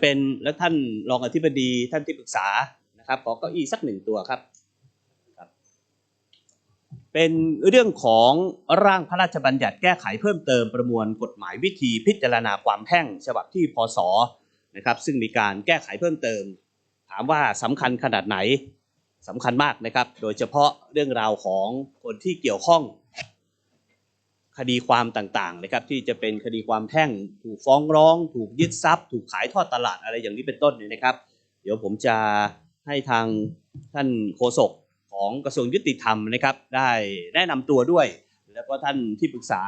เป็นและท่านรองอธิบดีท่านที่ปรึกษานะครับขอเก้าอี้สักหนึ่งตัวครับครับ เป็นเรื่องของร่างพระราชบัญญัติแก้ไขเพิ่มเติมประมวลกฎหมายวิธีพิจารณาความแพ่งฉบับที่พศนะครับซึ่งมีการแก้ไขเพิ่มเติม ถามว่าสำคัญขนาดไหนสำคัญมากนะครับ โดยเฉพาะเรื่องราวของคนที่เกี่ยวข้อง คดีความต่างๆนะครับที่จะเป็นคดีความแพ่งถูกฟ้องร้อง ถูกยึดทรัพย์ ถูกขายทอดตลาดอะไรอย่างนี้เป็นต้นเนี่ยนะครับ เดี๋ยวผมจะให้ทางท่านโฆษกของกระทรวงยุติธรรมนะครับ ได้แนะนำตัวด้วย แล้วก็ท่านที่ปรึกษา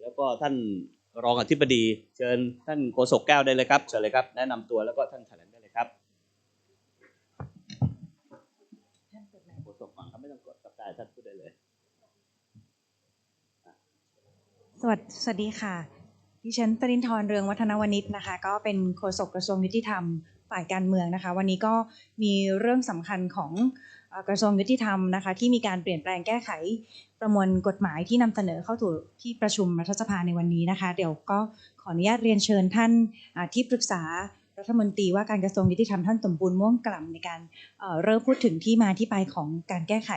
แล้วก็ท่านรองอธิบดี เชิญท่านโฆษกแก้วได้เลยครับเชิญเลยครับแนะนำตัวแล้วก็ท่านแถลงได้เลยครับโฆษกก่อนครับไม่ต้องกดกับได้ท่านพูดได้เลย สวัสสวัสดีค่ะ ดิฉันปรินทร์เรืองวัฒนวณิชนะคะ ก็เป็นโฆษกกระทรวงยุติธรรมฝ่ายการเมืองนะคะ วันนี้ก็มีเรื่องสำคัญของกระทรวงยุติธรรมนะคะ ที่มีการเปลี่ยนแปลงแก้ไขประมวลกฎหมายที่นำเสนอเข้าสู่ที่ประชุมรัฐสภาในวันนี้นะคะ เดี๋ยวก็ขออนุญาตเรียนเชิญท่านที่ปรึกษารัฐมนตรีว่าการกระทรวงยุติธรรมท่านสมบูรณ์ม่วงกล่ำในการเริ่มพูดถึงที่มาที่ไปของการแก้ไข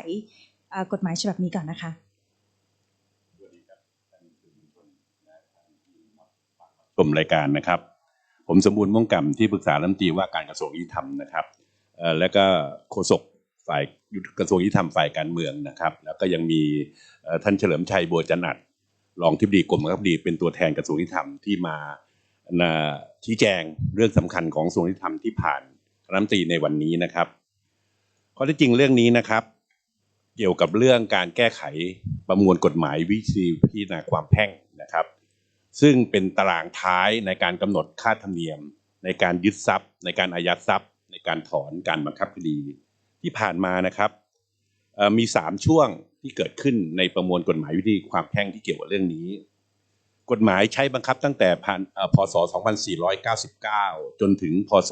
กฎหมายฉบับนี้ก่อนนะคะ มรายการนะครับ ผมสมบูรณ์ม่วงกำที่ปรึกษารัฐมนตรีว่าการกระทรวงยุติธรรมนะครับแล้วก็โฆษกฝ่ายกระทรวงยุติธรรมฝ่ายการเมืองนะครับ แล้วก็ยังมีท่านเฉลิมชัยบัวจันอัดรองทิบดีกรมบังคับดีเป็นตัวแทนกระทรวงยุติธรรมที่มาชี้แจงเรื่องสำคัญของกระทรวงยุติธรรมที่ผ่านรัฐมนตรีในวันนี้นะครับข้อที่จริงเรื่องนี้นะครับ เกี่ยวกับเรื่องการแก้ไขประมวลกฎหมายวิธีพิจารณาความแพ่งนะครับ ซึ่งเป็นตารางท้ายในการกำหนดค่าธรรมเนียม ในการยึดทรัพย์ ในการอายัดทรัพย์ ในการถอนการบังคับคดี ที่ผ่านมานะครับมีสามช่วงที่เกิดขึ้นในประมวลกฎหมายวิธีความแพ่งที่เกี่ยวกับเรื่องนี้ กฎหมายใช้บังคับตั้งแต่พศ 2499 จนถึงพศ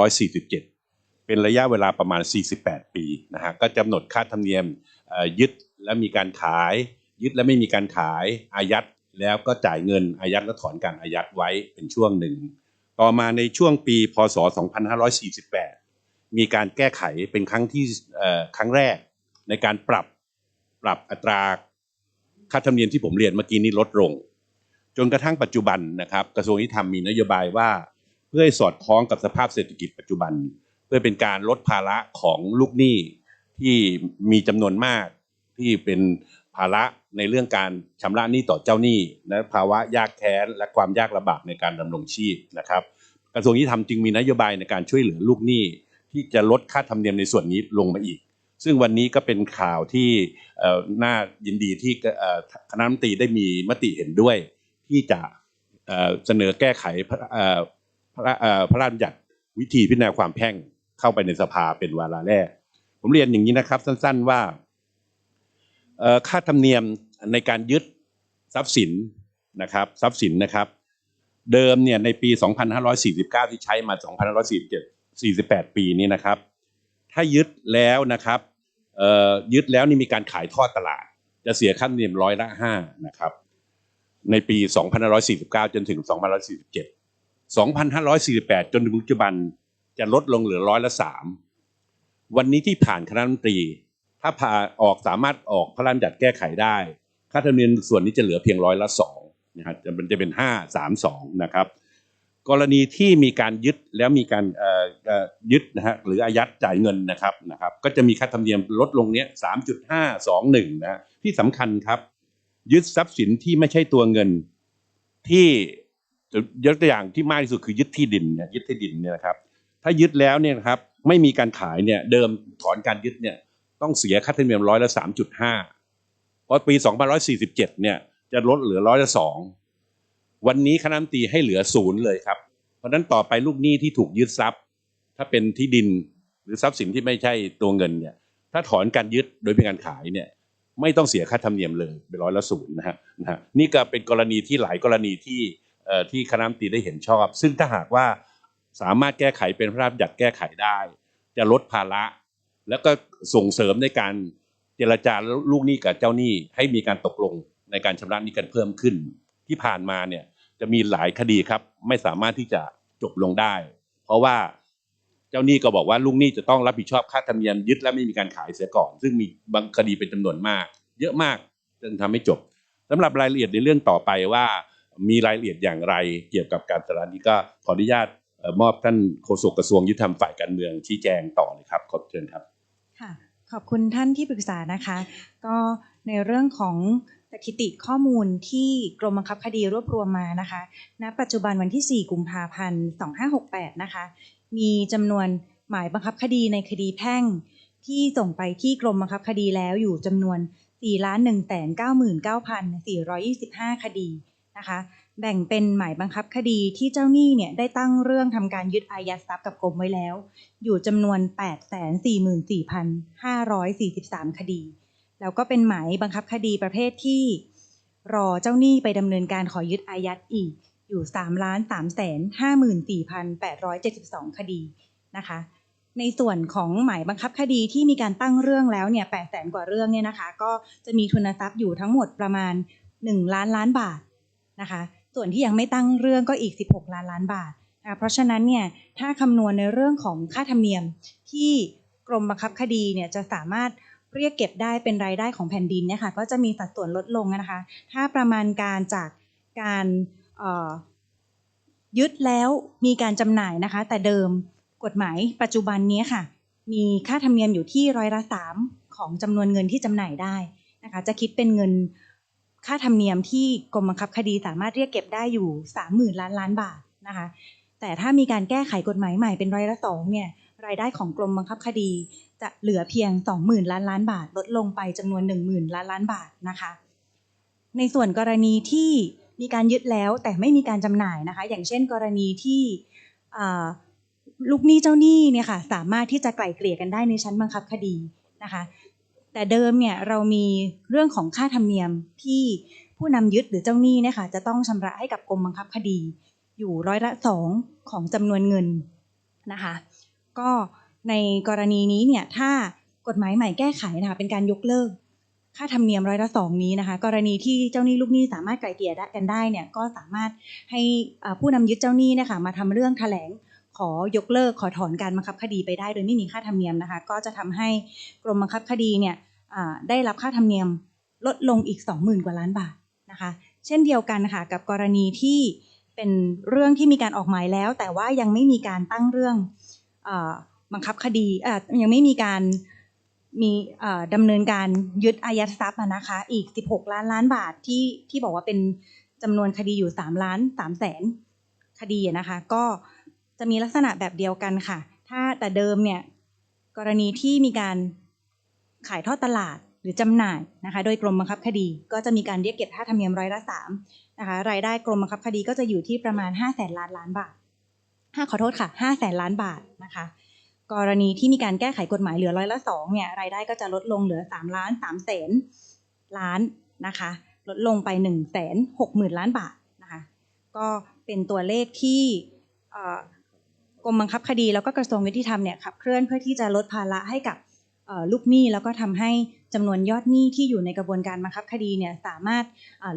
2547 เป็นระยะเวลาประมาณ 48 ปีนะฮะก็กำหนดค่าธรรมเนียมยึดและมีการขาย ยึดและไม่มีการขายอายัด แล้วก็จ่ายเงินอายัดและถอนการอายัดไว้เป็นช่วงหนึ่ง ต่อมาในช่วงปีพศ 2548 มีการแก้ไขเป็นครั้งที่ครั้งแรกในการปรับปรับอัตราค่าธรรมเนียมที่ผมเรียนเมื่อกี้นี้ลดลง จนกระทั่งปัจจุบันนะครับ กระทรวงยุติธรรมมีนโยบายว่าเพื่อให้สอดคล้องกับสภาพเศรษฐกิจปัจจุบัน เพื่อเป็นการลดภาระของลูกหนี้ที่มีจำนวนมากที่เป็นภาระ ในเรื่องการชำระหนี้ต่อเจ้าหนี้และภาวะยากแค้นและความยากลำบากในการดำรงชีพนะครับ กระทรวงยุติธรรมจึงมีนโยบายในการช่วยเหลือลูกหนี้ ที่จะลดค่าธรรมเนียมในส่วนนี้ลงมาอีก ซึ่งวันนี้ก็เป็นข่าวที่น่ายินดีที่คณะรัฐมนตรีได้มีมติเห็นด้วย ที่จะเสนอแก้ไขพระพระราชบัญญัติวิธีพิจารณาความแพ่งเข้าไปในสภาเป็นวาระแรก ผมเรียนอย่างนี้นะครับ สั้น ๆว่าค่าธรรมเนียม ในการยึดทรัพย์สินนะครับทรัพย์สินนะครับ เดิมเนี่ยในปี 2549 ที่ใช้มา 2547 48 ปีนี้นะครับ ถ้ายึดแล้วนะครับเอ่ยึดแล้วนี่มีการขายทอดตลาด จะเสียค่าธรรมเนียมร้อยละห้านะครับในปี 2549 จนถึง 2547 2548 จนถึงปัจจุบันจะลดลงเหลือร้อยละสามวันนี้ที่ผ่านคณะรัฐมนตรี ถ้าพาออกสามารถออกพระราชบัญญัติแก้ไขได้ ค่าธรรมเนียมส่วนนี้จะเหลือเพียงร้อยละสองนะครับจะมันจะเป็นห้าสามสองนะครับ กรณีที่มีการยึดแล้วมีการยึดนะฮะหรืออายัดจ่ายเงินนะครับนะครับ ก็จะมีค่าธรรมเนียมลดลงเนี้ยสามจุดห้าสองหนึ่งนะที่สำคัญครับ ยึดทรัพย์สินที่ไม่ใช่ตัวเงินที่ยกตัวอย่างที่มากที่สุดคือยึดที่ดินเนี่ยยึดที่ดินเนี่ยนะครับถ้ายึดแล้วเนี่ยครับไม่มีการขายเนี่ยเดิมถอนการยึดเนี่ยต้องเสียค่าธรรมเนียมร้อยละสามจุดห้า พอปีสองพันร้อยสี่สิบเจ็ดเนี่ยจะลดเหลือร้อยละสองวันนี้คณะรัฐมนตรีให้เหลือศูนย์เลยครับ เพราะนั้นต่อไปลูกหนี้ที่ถูกยึดทรัพย์ ถ้าเป็นที่ดินหรือทรัพย์สินที่ไม่ใช่ตัวเงินเนี่ยถ้าถอนการยึดโดยเป็นการขายเนี่ยไม่ต้องเสียค่าธรรมเนียมเลยเป็นร้อยละศูนย์นะฮะนะฮะนี่ก็เป็นกรณีที่หลายกรณีที่เอ่อที่คณะรัฐมนตรีได้เห็นชอบ ซึ่งถ้าหากว่าสามารถแก้ไขเป็นพระราชบัญญัติแก้ไขได้ จะลดภาระ แล้วก็ส่งเสริมในการ เจรจาลูกหนี้กับเจ้าหนี้ให้มีการตกลงในการชำระหนี้กันเพิ่มขึ้น ที่ผ่านมาเนี่ยจะมีหลายคดีครับ ไม่สามารถที่จะจบลงได้ เพราะว่าเจ้าหนี้ก็บอกว่าลูกหนี้จะต้องรับผิดชอบค่าธรรมเนียมยึดและไม่มีการขายเสียก่อน ซึ่งมีบางคดีเป็นจำนวนมาก เยอะมากจึงทำให้จบสำหรับรายละเอียดในเรื่องต่อไปว่ามีรายละเอียดอย่างไรเกี่ยวกับการสารนี้ก็ขออนุญาตมอบท่านโฆษกกระทรวงยุติธรรมฝ่ายการเมืองชี้แจงต่อเลยครับขอบเชิญครับ ขอบคุณท่านที่ปรึกษานะคะ ก็ในเรื่องของสถิติข้อมูลที่กรมบังคับคดีรวบรวมมานะคะ ณ ปัจจุบันวันที่ 4 กุมภาพันธ์ 2568 นะคะ มีจำนวนหมายบังคับคดีในคดีแพ่ง ที่ส่งไปที่กรมบังคับคดีแล้วอยู่จำนวน 4,199,425 คดีนะคะ แบ่งเป็นหมายบังคับคดีที่เจ้าหนี้เนี่ยได้ตั้งเรื่องทำการยึดอายัดทรัพย์กับกรมไว้แล้ว อยู่จำนวน 844,543 คดี แล้วก็เป็นหมายบังคับคดีประเภทที่ รอเจ้าหนี้ไปดำเนินการขอยึดอายัดอีก อยู่ 3,354,872 คดีนะคะ ในส่วนของหมายบังคับคดีที่มีการตั้งเรื่องแล้วเนี่ย8แสนกว่าเรื่องเนี่ยนะคะ ก็จะมีทุนทรัพย์อยู่ทั้งหมดประมาณ 1 ล้านล้านบาทนะคะ ส่วนที่ยังไม่ตั้งเรื่องก็อีก 16 ล้านล้านบาทนะเพราะฉะนั้นเนี่ยถ้าคำนวณในเรื่องของค่าธรรมเนียมที่กรมบังคับคดีเนี่ยจะสามารถเรียกเก็บได้เป็นรายได้ของแผ่นดินเนี่ยค่ะก็จะมีสัดส่วนลดลงนะคะ ถ้าประมาณการจากการยึดแล้วมีการจำหน่ายนะคะ แต่เดิมกฎหมายปัจจุบันนี้ค่ะ มีค่าธรรมเนียมอยู่ที่ร้อยละสามของจำนวนเงินที่จำหน่ายได้นะคะ จะคิดเป็นเงิน ค่าธรรมเนียมที่กรมบังคับคดีสามารถเรียกเก็บได้อยู่สามหมื่นล้านล้านบาทนะคะ แต่ถ้ามีการแก้ไขกฎหมายใหม่เป็นร้อยละสองเนี่ยรายได้ของกรมบังคับคดี จะเหลือเพียง 20,000 ล้านล้านบาท ลดลงไปจำนวน 10,000 ล้านล้านบาทนะคะ ในส่วนกรณีที่มีการยึดแล้วแต่ไม่มีการจำหน่ายนะคะ อย่างเช่น กรณีที่ลูกหนี้เจ้าหนี้เนี่ยค่ะสามารถที่จะไกล่เกลี่ยกันได้ในชั้นบังคับคดีนะคะ แต่เดิมเนี่ยเรามีเรื่องของค่าธรรมเนียมที่ผู้นำยึดหรือเจ้าหนี้เนี่ยค่ะจะต้องชำระให้กับกรมบังคับคดี อยู่ร้อยละสองของจำนวนเงินนะคะก็ในกรณีนี้เนี่ยถ้ากฎหมายใหม่แก้ไขนะคะเป็นการยกเลิก ค่าธรรมเนียมร้อยละสองนี้นะคะ กรณีที่เจ้าหนี้ลูกหนี้สามารถไกล่เกลี่ยได้กันได้เนี่ยก็สามารถให้ผู้นำยึดเจ้าหนี้เนะคะมาทำเรื่องแถลงขอยกเลิกขอถอนการบังคับคดีไปได้ โดยไม่มีค่าธรรมเนียมนะคะ ก็จะทำให้กรมบังคับคดีเนี่ย ได้รับค่าธรรมเนียมลดลงอีก 20,000 กว่าล้านบาทนะคะเช่นเดียวกันค่ะกับกรณีที่เป็นเรื่องที่มีการออกหมายแล้ว แต่ว่ายังไม่มีการตั้งเรื่องอบังคับคดียังไม่มีการมีดำเนินการยึดอายัดทรัพย์นะคะอีก 16 ล้านล้านบาทที่ที่บอกว่าเป็นจำนวนคดีอยู่ 3 ล้าน3แสนคดีนะคะก็จะมีลักษณะแบบเดียวกันค่ะ ถ้าแต่เดิมเนี่ยกรณีที่มีการ ขายทอดตลาดหรือจำหน่ายนะคะ โดยกรมบังคับคดี ก็จะมีการเรียกเก็บค่าธรรมเนียมร้อยละสามนะคะรายได้กรมบังคับคดีก็จะอยู่ที่ประมาณ5 0 0แสนล้านล้านบาทห้าขอโทษค่ะ5 0 0แสนล้านบาทนะคะ กรณีที่มีการแก้ไขกฎหมายเหลือร้อยละสองเนี่ยรายได้ก็จะลดลงเหลือ3ล้าน3แสนล้านนะคะ ลดลงไป1นึ่งแสนหกหมื่นล้านบาทนะคะ ก็เป็นตัวเลขที่กรมบังคับคดีแล้วก็กระทรวงยุติธรรมเนี่ยขับเคลื่อนเพื่อที่จะลดภาระให้กับ ลูกหนี้แล้วก็ทำให้จำนวนยอดหนี้ที่อยู่ในกระบวนการบังคับคดีเนี่ยสามารถ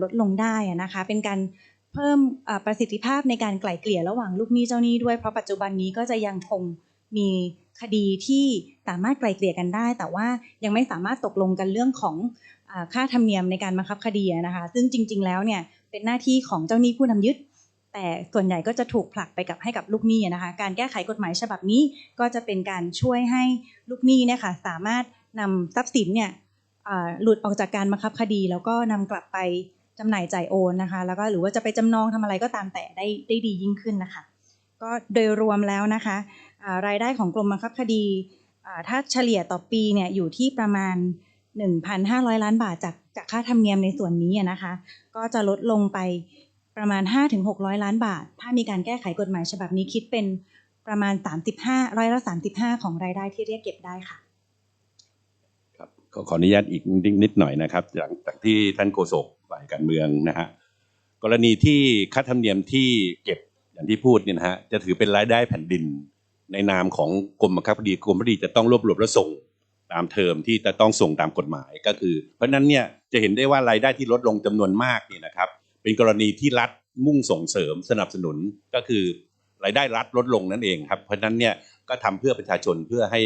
ลดลงได้นะคะเป็นการเพิ่มประสิทธิภาพในการไกล่เกลี่ยระหว่างลูกหนี้เจ้าหนี้ด้วยเพราะปัจจุบันนี้ก็จะยังคงมีคดีที่สามารถไกล่เกลี่ยกันได้ แต่ว่ายังไม่สามารถตกลงกันเรื่องของค่าธรรมเนียมในการบังคับคดีนะคะ ซึ่งจริง ๆ แล้วเนี่ยเป็นหน้าที่ของเจ้าหนี้ผู้นำยึด แต่ส่วนใหญ่ก็จะถูกผลักไปกับให้กับลูกหนี้นะคะ การแก้ไขกฎหมายฉบับนี้ก็จะเป็นการช่วยให้ลูกหนี้เนี่ยค่ะสามารถนำทรัพย์สินเนี่ยหลุดออกจากการบังคับคดี แล้วก็นำกลับไปจำหน่ายจ่ายโอนนะคะ แล้วก็หรือว่าจะไปจำนองทำอะไรก็ตามแต่ได้ได้ดียิ่งขึ้นนะคะ ก็โดยรวมแล้วนะคะรายได้ของกรมบังคับคดีถ้าเฉลี่ยต่อปีเนี่ยอยู่ที่ประมาณ 1,500 ล้านบาทจากจากค่าธรรมเนียมในส่วนนี้นะคะ ก็จะลดลงไป ประมาณ 5-600 ล้านบาท ถ้ามีการแก้ไขกฎหมายฉบับนี้คิดเป็นประมาณ 35ร้อยละ35 ของรายได้ที่เรียกเก็บได้ค่ะครับขอขออนุญาตอีกนิดนิดหน่อยนะครับหลังจากที่ท่านโฆษกฝ่ายการเมืองนะฮะกรณีที่ค่าธรรมเนียมที่เก็บอย่างที่พูดเนี่ยนะฮะจะถือเป็นรายได้แผ่นดิน ในนามของกรมบังคับคดีกรมบังคับคดีจะต้องรวบรวมและส่งตามเทอมที่จะต้องส่งตามกฎหมายก็คือ เพราะนั้นเนี่ยจะเห็นได้ว่ารายได้ที่ลดลงจำนวนมากนี่นะครับ เป็นกรณีที่รัฐมุ่งส่งเสริมสนับสนุนก็คือรายได้รัฐลดลงนั่นเองครับ เพราะฉะนั้นเนี่ยก็ทำเพื่อประชาชนเพื่อให้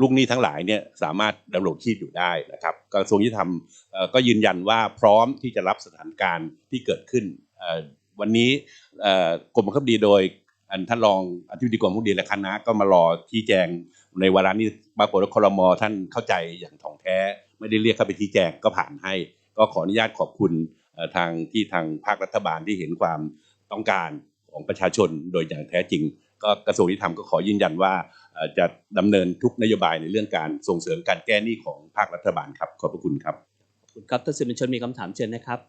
ลูกหนี้ทั้งหลายเนี่ยสามารถดำรงชีพอยู่ได้นะครับกระทรวงยุติธรรมก็ยืนยันว่าพร้อมที่จะรับสถานการณ์ที่เกิดขึ้น วันนี้กรมบังคับดีโดยอันท่านรองอธิบดีกรมบังคับดีและคณะก็มารอชี้แจงในวาระนี้ปรากฏว่าครมท่านเข้าใจอย่างถ่องแท้ ไม่ได้เรียกเข้าไปชี้แจงก็ผ่านให้ ก็ขออนุญาตขอบคุณ ทางที่ทางภาครัฐบาลที่เห็นความต้องการของประชาชนโดยอย่างแท้จริง ก็กระทรวงยุติธรรมก็ขอยืนยันว่าเอ่อจะดำเนินทุกนโยบายในเรื่องการส่งเสริมการแก้หนี้ของภาครัฐบาลครับขอบพระคุณครับขอบคุณครับท่านสื่อมวลชนมีคำถามเชิญนะครับ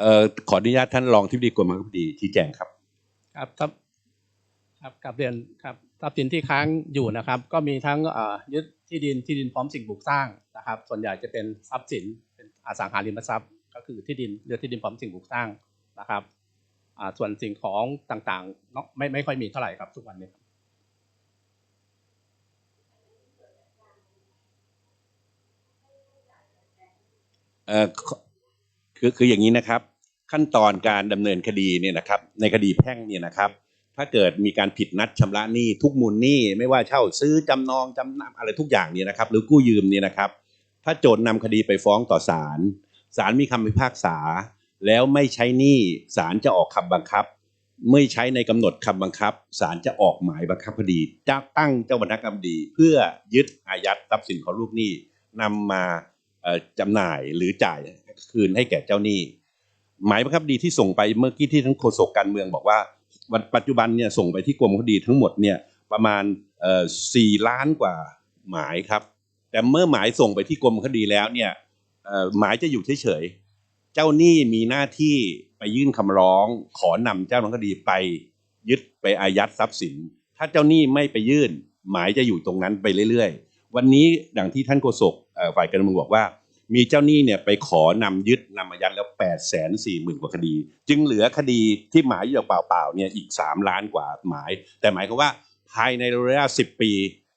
เอ่อขออนุญาตท่านรองที่ดีกรมบังคับคดีชี้แจงครับ ครับครับครับกับเรียนครับทรัพย์สินที่ค้างอยู่นะครับ ก็มีทั้งเอ่อยึด ที่ดินที่ดินพร้อมสิ่งปลูกสร้างนะครับ ส่วนใหญ่จะเป็นทรัพย์สินเป็นอสังหาริมทรัพย์ ก็คือที่ดินเรือที่ดินพร้อมสิ่งปลูกสร้างนะครับส่วนสิ่งของต่างๆเนาะไม่ไม่ค่อยมีเท่าไหร่ครับทุกวันนี้เออขอคือคืออย่างนี้นะครับ ขั้นตอนการดำเนินคดีเนี่ยนะครับ ในคดีแพ่งเนี่ยนะครับ ถ้าเกิดมีการผิดนัดชำระหนี้ทุกมูลหนี้ไม่ว่าเช่าซื้อจำนองจำนำอะไรทุกอย่างเนี่ยนะครับ หรือกู้ยืมเนี่ยนะครับ ถ้าโจทย์นำคดีไปฟ้องต่อศาลศาลมีคำพิพากษา แล้วไม่ใช้หนี้ศาลจะออกคำบังคับ ไม่ใช้ในกำหนดคำบังคับศาลจะออกหมายบังคับคดีจะตั้งเจ้าพนักงานคดี เพื่อยึดอายัดทรัพย์สินของลูกหนี้นำมาจำหน่ายหรือจ่ายคืนให้แก่เจ้าหนี้ หมายบังคับดีที่ส่งไปเมื่อกี้ที่ทั้งโฆษกการเมืองบอกว่า ปัจจุบันเนี่ยส่งไปที่กรมคดีทั้งหมดเนี่ยประมาณสี่ล้านกว่าหมายครับ แต่เมื่อหมายส่งไปที่กรมคดีแล้วเนี่ยหมายจะอยู่เฉยๆเจ้าหนี้มีหน้าที่ไปยื่นคำร้องขอนำเจ้าหน้าคดีไปยึดไปอายัดทรัพย์สิน ถ้าเจ้าหนี้ไม่ไปยื่น หมายจะอยู่ตรงนั้นไปเรื่อยๆ วันนี้ดังที่ท่านโฆษกฝ่ายการเมืองบอกว่า มีเจ้าหนี้เนี่ยไปขอนำยึดนำอายัดแล้ว8ปดแสนสี่หมื่นกว่าคดี จึงเหลือคดีที่หมายอยู่เปล่าๆเนี่ยอีก 3 ล้านกว่าหมาย แต่หมายความว่าภายในระยะ10ปี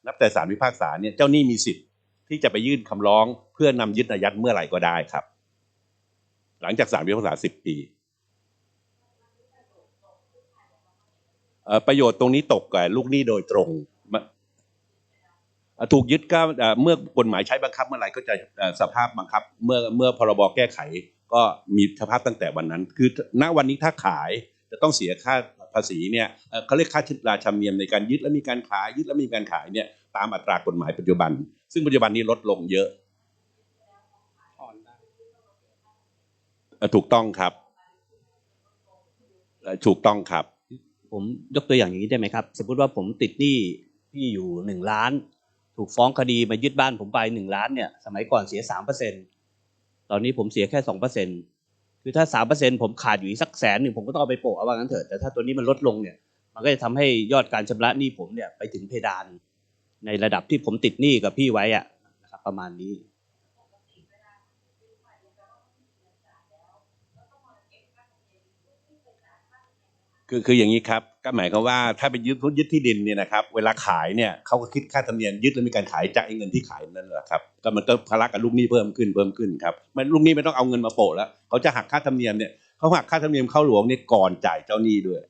นับแต่ศาลพิพากษาเนี่ยเจ้าหนี้มีสิทธิ์ที่จะไปยื่นคำร้องเพื่อนำยึดอายัดเมื่อไหร่ก็ได้ครับ หลังจากศาลพิพากษา10ปีประโยชน์ตรงนี้ตกกับลูกหนี้โดยตรง ถูกยึดก็เมื่อกฎหมายใช้บังคับเมื่อไหร่ก็จะสภาพบังคับเมื่อเมื่อพรบแก้ไข ก็มีสภาพตั้งแต่วันนั้น คือณวันนี้ถ้าขายจะต้องเสียค่าภาษีเนี่ยเขาเรียกค่าชราชำเนียมในการยึดและมีการขายยึดและมีการขายเนี่ยตามอัตรากฎหมายปัจจุบัน ซึ่งปัจจุบันนี้ลดลงเยอะถูกต้องครับ ถูกต้องครับ ผมยกตัวอย่างอย่างนี้ได้ไหมครับ สมมติว่าผมติดหนี้พี่อยู่หนึ่งล้าน ถูกฟ้องคดีมายึดบ้านผมไปหนึ่งล้านเนี่ยสมัยก่อนเสียสามเปอร์เซ็นตอนนี้ผมเสียแค่สองเปอร์เซ็นคือถ้าสามเปอร์เซ็นผมขาดอยู่อีกสักแสนหนึ่งผมก็ต้องเอาไปโปะเอาว่างั้นเถอะแต่ถ้าตัวนี้มันลดลงเนี่ยมันก็จะทำให้ยอดการชำระหนี้ผมเนี่ยไปถึงเพดาน ในระดับที่ผมติดหนี้กับพี่ไว้อะนะครับประมาณนี้ คือคืออย่างนี้ครับก็หมายความว่าถ้าไปยึดยึดที่ดินเนี่ยนะครับเวลาขายเนี่ยเขาก็คิดค่าธรรมเนียมยึดแล้วมีการขายจากเงินที่ขายนั่นแหละครับก็มันก็ภาระกับลูกหนี้เพิ่มขึ้นเพิ่มขึ้นครับมันลูกหนี้ไม่ต้องเอาเงินมาโปะแล้วเขาจะหักค่าธรรมเนียมเนี่ยเขาหักค่าธรรมเนียมเข้าหลวงเนี่ยก่อนจ่ายเจ้าหนี้ด้วย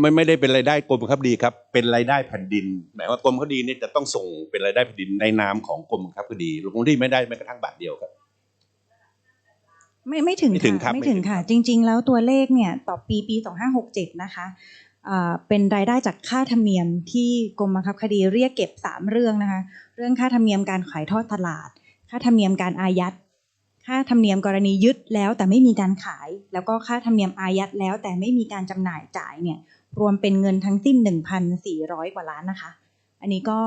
ไม่ไม่ได้เป็นรายได้กรมบังคับคดีครับเป็นรายได้แผ่นดิน หมายว่ากรมบังคับคดีเนี่ยจะต้องส่งเป็นรายได้แผ่นดินในนามของกรมบังคับคดีลงที่ไม่ได้แม้กระทั่งบาทเดียวครับ ไม่ไม่ถึงไม่ถึงครับค่ะไม่ถึงไม่ถึงค่ะครับจริง ๆ แล้วตัวเลขเนี่ยต่อปีปี 2567 นะคะเอ่อเป็นรายได้จากค่าธรรมเนียมที่กรมบังคับคดีเรียกเก็บ 3 เรื่องนะคะ เรื่องค่าธรรมเนียมการขายทอดตลาด ค่าธรรมเนียมการอายัด ค่าธรรมเนียมกรณียึดแล้วแต่ไม่มีการขาย แล้วก็ค่าธรรมเนียมอายัดแล้วแต่ไม่มีการจำหน่ายจ่ายเนี่ยรวมเป็นเงินทั้งสิ้น 1,400 กว่าล้านนะคะ อันนี้ก็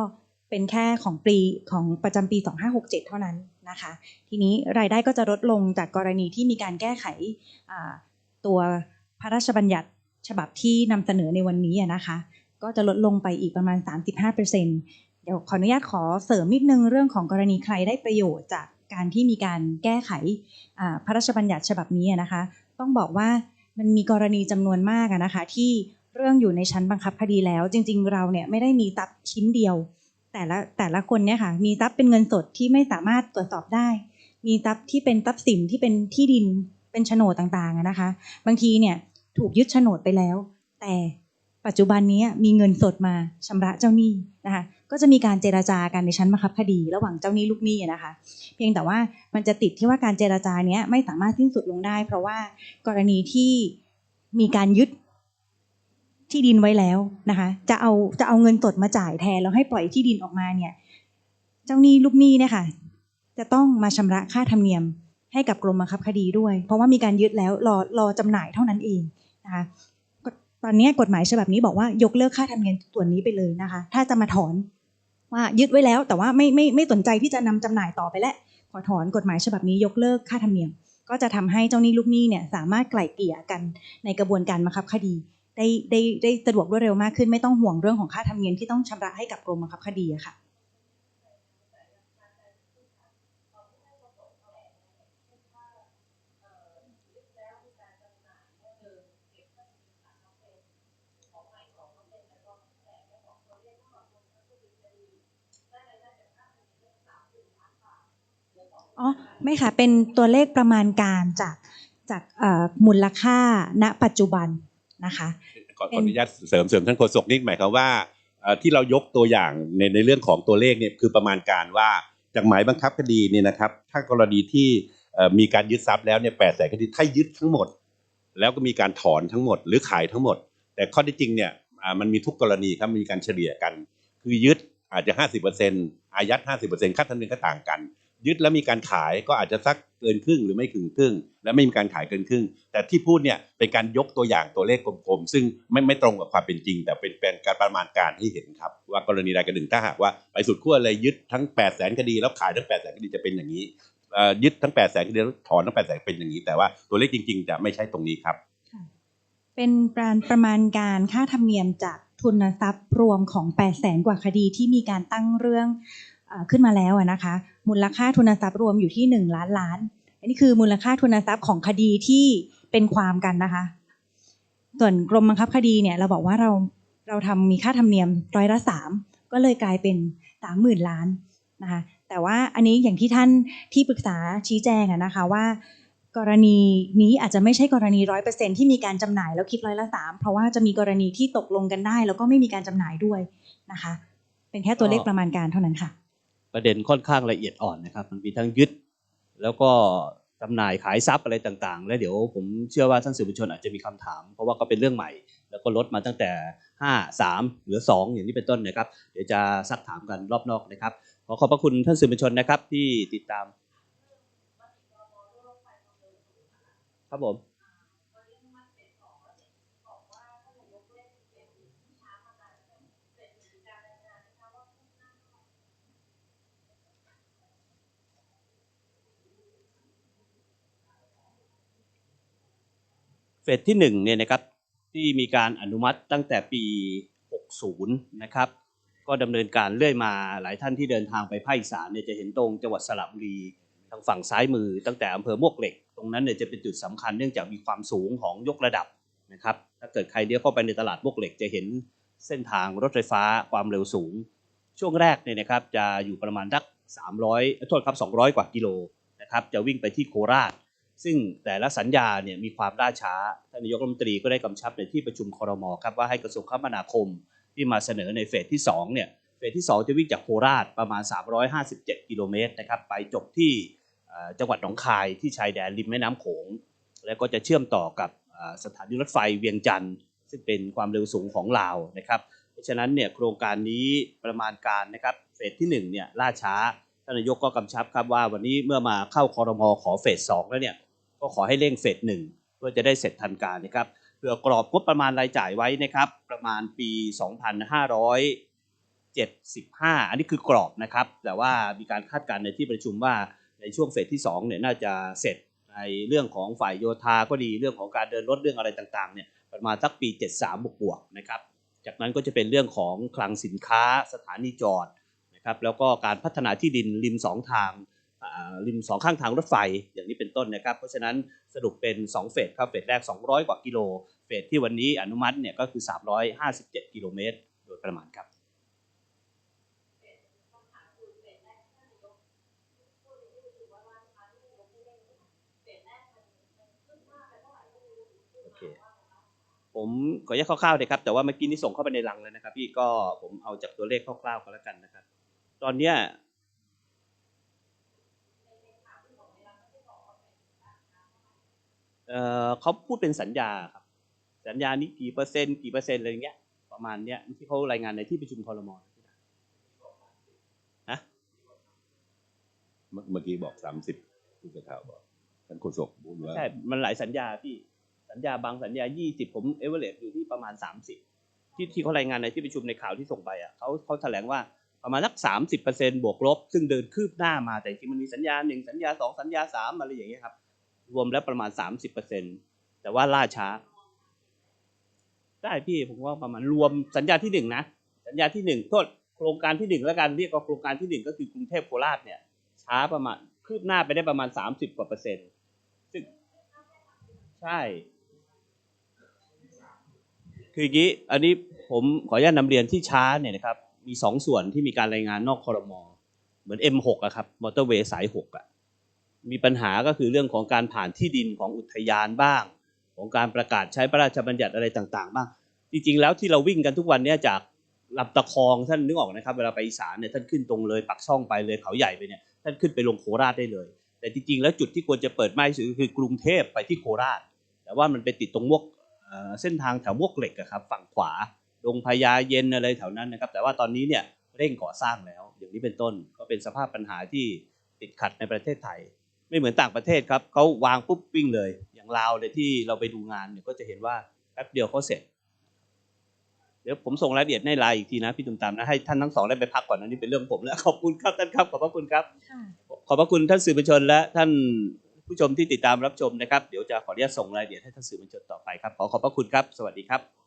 เป็นแค่ของปีของประจำปี 2567 เท่านั้น นะคะ ทีนี้รายได้ก็จะลดลงจากกรณีที่มีการแก้ไขตัวพระราชบัญญัติฉบับที่นำเสนอในวันนี้นะคะ ก็จะลดลงไปอีกประมาณ 35%เเดี๋ยวขออนุญาตขอเสริมนิดนึงเรื่องของกรณีใครได้ประโยชน์จากการที่มีการแก้ไขพระราชบัญญัติฉบับนี้นะคะ ต้องบอกว่ามันมีกรณีจำนวนมากนะคะ ที่เรื่องอยู่ในชั้นบังคับคดีแล้ว จริง ๆ เราเนี่ยไม่ได้มีทรัพย์ชิ้นเดียว แต่ละแต่ละคนเนี่ยค่ะ มีทรัพย์เป็นเงินสดที่ไม่สามารถตรวจสอบได้ มีทรัพย์ที่เป็นทรัพย์สินที่เป็นที่ดินเป็นโฉนดต่างๆนะคะ บางทีเนี่ยถูกยึดโฉนดไปแล้ว แต่ปัจจุบันนี้มีเงินสดมาชำระเจ้าหนี้นะคะ ก็จะมีการเจราจากันในชั้นบังคับคดี ระหว่างเจ้าหนี้ลูกหนี้นะคะ เพียงแต่ว่ามันจะติดที่ว่าการเจราจาเนี้ยไม่สามารถสิ้นสุดลงได้ เพราะว่ากรณีที่มีการยึด ที่ดินไว้แล้วนะคะ จะเอาจะเอาเงินสดมาจ่ายแทนแล้วให้ปล่อยที่ดินออกมาเนี่ย เจ้าหนี้ลูกหนี้เนี่ยค่ะ จะต้องมาชำระค่าธรรมเนียมให้กับกรมบังคับคดีด้วย เพราะว่ามีการยึดแล้วรอรอจำหน่ายเท่านั้นเองนะคะตอนนี้กฎหมายฉบับนี้บอกว่ายกเลิกค่าธรรมเนียมส่วนนี้ไปเลยนะคะ ถ้าจะมาถอนว่ายึดไว้แล้ว แต่ว่าไม่ไม่ไม่สนใจที่จะนำจำหน่ายต่อไปแล้วขอถอนกฎหมายฉบับนี้ยกเลิกค่าธรรมเนียม ก็จะทำให้เจ้าหนี้ลูกหนี้เนี่ยสามารถไกล่เกลี่ยกันในกระบวนการบังคับคดี ได้ได้ได้สะดวกรวดเร็วมากขึ้น ไม่ต้องห่วงเรื่องของค่าธรรมเนียมที่ต้องชำระให้กับกรมบังคับคดีอะค่ะอ๋อไม่ค่ะ เป็นตัวเลขประมาณการจากจากอ่อมูลค่าณปัจจุบัน นะคะขอขออนุญาตเสริมเสริมท่านโฆษกนิดหมายความว่าเอ่อที่เรายกตัวอย่างในในเรื่องของตัวเลขเนี่ยคือประมาณการว่าจากหมายบังคับคดีเนี่ยนะครับ ถ้ากรณีที่เอ่อมีการยึดทรัพย์แล้วเนี่ยแปดแสนคดีถ้ายึดทั้งหมด แล้วก็มีการถอนทั้งหมด หรือขายทั้งหมด แต่ข้อที่จริงเนี่ยอ่ามันมีทุกกรณีครับมีการเฉลี่ยกัน คือยึดอาจจะ 50%อายัด50%ค่าธรรมเนียมก็ต่างกัน ยึดแล้วมีการขายก็อาจจะสักเกินครึ่งหรือไม่ถึงครึ่ง และไม่มีการขายเกินครึ่ง แต่ที่พูดเนี่ยเป็นการยกตัวอย่างตัวเลขกลมๆ ซึ่งไม่ไม่ตรงกับความเป็นจริง แต่เป็นเป็นการประมาณการที่เห็นครับ ว่ากรณีใดกรณีหนึ่งถ้าหากว่าไปสุดขั้วเลยยึดทั้ง8 0 0แสนคดีแล้วขายทั้ง8 0 0แสนคดีจะเป็นอย่างนี้ยึดทั้ง8 0 0แสนคดีแล้วถอนทั้ง8 0 0แสนเป็นอย่างนี้ แต่ว่าตัวเลขจริง ๆ จะไม่ใช่ตรงนี้ครับเป็นประมาณการค่าธรรมเนียมจากทุนทรัพย์รวมของ 8 0 0แสนกว่าคดีที่มีการตั้งเรื่อง ขึ้นมาแล้วอะนะคะ มูลค่าทุนทรัพย์รวมอยู่ที่ 1 ล้านล้าน อันนี้คือมูลค่าทุนทรัพย์ของคดีที่เป็นความกันนะคะ ส่วนกรมบังคับคดีเนี่ยเราบอกว่าเราเราทำมีค่าธรรมเนียมร้อยละสามก็เลยกลายเป็นสามหมื่นล้านนะคะแต่ว่าอันนี้อย่างที่ท่านที่ปรึกษาชี้แจงอะนะคะว่า กรณีนี้อาจจะไม่ใช่กรณีร้อยเปอร์เซ็นที่มีการจำหน่ายแล้วคิดร้อยละสามเพราะว่าจะมีกรณีที่ตกลงกันได้ แล้วก็ไม่มีการจำหน่ายด้วยนะคะ เป็นแค่ตัวเลขประมาณการเท่านั้นค่ะ ประเด็นค่อนข้างละเอียดอ่อนนะครับ มันมีทั้งยึด แล้วก็จำหน่ายขายทรัพย์อะไรต่างๆ แล้วเดี๋ยวผมเชื่อว่าท่านสื่อมวลชนอาจจะมีคำถาม เพราะว่าก็เป็นเรื่องใหม่ แล้วก็ลดมาตั้งแต่ 5 3หลือ 2 อย่างนี้เป็นต้นนะครับ เดี๋ยวจะซักถามกันรอบนอกนะครับ ขอขอบพระคุณท่านสื่อมวลชนนะครับที่ติดตาม ครับผม สที่หนึ่งเนี่ยนะครับที่มีการอนุมัติตั้งแต่ปี 60 นะครับ ก็ดำเนินการเรื่อยมาหลายท่านที่เดินทางไปภาคอีสานเนี่ยจะเห็นตรงจังหวัดสระบุรีทางฝั่งซ้ายมือ ตั้งแต่อำเภอมวกเหล็ก ตรงนั้นเนี่ยจะเป็นจุดสำคัญเนื่องจากมีความสูงของยกระดับนะครับถ้าเกิดใครเลี้ยวเข้าไปในตลาดมวกเหล็กจะเห็นเส้นทางรถไฟฟ้าความเร็วสูง ช่วงแรกเนี่ยนะครับจะอยู่ประมาณสัก300โทษครับ200 กว่ากิโลนะครับจะวิ่งไปที่โคราช ซึ่งแต่ละสัญญาเนี่ยมีความล่าช้าท่านนายกรัฐมนตรีก็ได้กำชับในที่ประชุมครมครับว่าให้กระทรวงคมนาคมที่มาเสนอในเฟสที่2เนี่ยเฟสที่ 2 จะวิ่งจากโคราชประมาณ 357 กิโลเมตรนะครับไปจบที่จังหวัดหนองคายที่ชายแดนริมแม่น้ำโขง แล้วก็จะเชื่อมต่อกับสถานีรถไฟเวียงจันทร์ซึ่งเป็นความเร็วสูงของลาวนะครับเพราะฉะนั้นเนี่ยโครงการนี้ประมาณการนะครับเฟสที่1เนี่ยล่าช้าท่านนายกก็กำชับครับว่าวันนี้เมื่อมาเข้าคอรมอขอเฟสสองแล้วเนี่ย ก็ขอให้เร่งเฟสหนึ่งเพื่อจะได้เสร็จทันการนะครับเพื่อกรอบงบประมาณรายจ่ายไว้นะครับ ประมาณปี 2575 อันนี้คือกรอบนะครับ แต่ว่ามีการคาดการณ์ในที่ประชุมว่าในช่วงเฟสที่2เนี่ยน่าจะเสร็จในเรื่องของฝ่ายโยธาก็ดีเรื่องของการเดินรถเรื่องอะไรต่างๆเนี่ยประมาณสักปี 73 บวกๆนะครับ จากนั้นก็จะเป็นเรื่องของคลังสินค้าสถานีจอดนะครับแล้วก็การพัฒนาที่ดินริมสองทาง ริมสองข้างทางรถไฟอย่างนี้เป็นต้นนะครับ เพราะฉะนั้นสรุปเป็น 2 เฟสครับเฟสแรก 200 กว่ากิโล เฟสที่วันนี้อนุมัติเนี่ยก็คือ 357 กิโลเมตร โดยประมาณครับผมขอแยกคร่าวๆเลยครับแต่ว่าเมื่อกี้นี่ส่งเข้าไปในรังแล้วนะครับ พี่ก็ผมเอาจากตัวเลขคร่าวๆก็แล้วกันนะครับ ตอนเนี้ เอ่อเขาพูดเป็นสัญญาครับสัญญานี้กี่เปอร์เซ็นต์กี่เปอร์เซ็นต์อะไรอย่างเงี้ยประมาณเนี้ยที่เขารายงานในที่ประชุมคอรมอฮะเมื่อเมื่อกี้บอกสามสิบผู้สื่อข่าวบอกท่านโฆษกพูดว่าใช่มันหลายสัญญาพี่สัญญาบางสัญญา20ผมเอเวอเรอยู่ที่ประมาณ30ที่ที่เขารายงานในที่ประชุมในข่าวที่ส่งไปอะเขาเขาแถลงว่าประมาณสัก30%บวกลบ ซึ่งเดินคืบหน้ามาแต่จริงๆมันมีสัญญาหนึ่งสัญญาสองสัญญาสามอะไรอย่างเงี้ยครับ รวมแล้วประมาณ 30%แต่ว่าล่าช้า ได้พี่ผมว่าประมาณรวมสัญญาที่หนึ่งนะ สัญญาที่หนึ่งโทษโครงการที่หนึ่งแล้วกันเรียกว่าโครงการที่หนึ่งก็คือกรุงเทพโคราชเนี่ย ช้าประมาณคืบหน้าไปได้ประมาณ 30กว่าเปอร์เซ็นต์ซึ่งใช่ คืออย่างนี้อันนี้ผมขออนุญาตนำเรียนที่ช้าเนี่ยนะครับ มีสองส่วนที่มีการรายงานนอกคอรมอเหมือน M6 อะครับ มอเตอร์เวย์สาย 6อะ มีปัญหาก็คือเรื่องของการผ่านที่ดินของอุทยานบ้าง ของการประกาศใช้พระราชบัญญัติอะไรต่างๆ บ้าง จริงๆ แล้วที่เราวิ่งกันทุกวันเนี้จากลำตะคองท่านนึกออกนะครับ เวลาไปอีสานเนี่ยท่านขึ้นตรงเลยปักช่องไปเลยเขาใหญ่ไปเนี่ยท่านขึ้นไปลงโคราชได้เลย แต่จริงๆ แล้วจุดที่ควรจะเปิดมากที่สุดคือกรุงเทพไปที่โคราช แต่ว่ามันไปติดตรงมวกเส้นทางแถวมวกเหล็กครับฝั่งขวาลงพญาเย็นอะไรแถวนั้นนะครับ แต่ว่าตอนนี้เนี่ยเร่งก่อสร้างแล้ว อย่างนี้เป็นต้นก็เป็นสภาพปัญหาที่ติดขัดในประเทศไทย ไม่เหมือนต่างประเทศครับเขาวางปุ๊บวิ่งเลย อย่างลาวเลยที่เราไปดูงานเนี่ยก็จะเห็นว่าแป๊บเดียวเขาเสร็จ เดี๋ยวผมส่งรายละเอียดในไลน์อีกทีนะพี่ตุ้มตามนะให้ท่านทั้งสองได้ไปพักก่อนนะนี่เป็นเรื่องผมแล้วขอบคุณครับท่านครับขอบพระคุณครับค่ะขอบพระคุณท่านสื่อมวลชนและท่านผู้ชมที่ติดตามรับชมนะครับ เดี๋ยวจะขออนุญาตส่งรายละเอียดให้ท่านสื่อมวลชนต่อไปครับขอขอบพระคุณครับ สวัสดีครับ